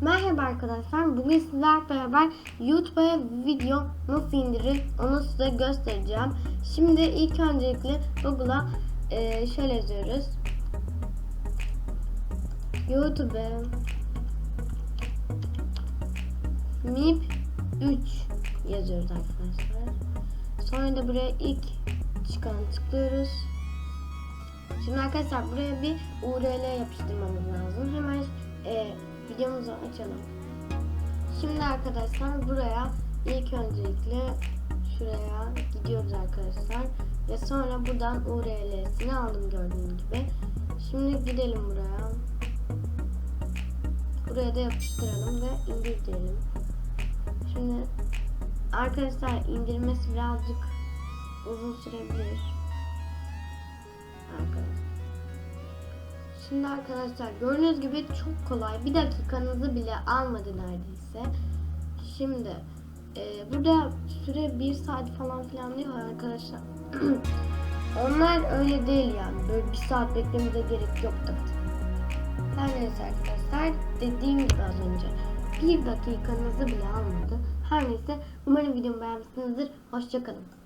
Merhaba arkadaşlar. Bugün sizlerle beraber YouTube'a video nasıl indirilir onu size göstereceğim. Şimdi ilk öncelikle Google'a e, şöyle yazıyoruz. YouTube MIP 3 yazıyoruz arkadaşlar. Sonra da buraya ilk çıkan tıklıyoruz. Şimdi arkadaşlar buraya bir URL yapıştırmamız lazım. Videomuzu açalım. Şimdi arkadaşlar buraya ilk öncelikle şuraya gidiyoruz arkadaşlar. Ve sonra buradan URL'sini aldım gördüğünüz gibi. Şimdi gidelim buraya. Buraya da yapıştıralım ve indir diyelim. Şimdi arkadaşlar indirmesi birazcık uzun sürebilir. Şimdi arkadaşlar gördüğünüz gibi çok kolay. Bir dakikanızı bile almadı neredeyse. Şimdi e, burada süre bir saat falan filan diyor arkadaşlar. Onlar öyle değil yani. Böyle bir saat beklememize gerek yok. Her neyse arkadaşlar dediğim gibi az önce bir dakikanızı bile almadı. Her neyse umarım videomu beğenmişsinizdir. Hoşçakalın.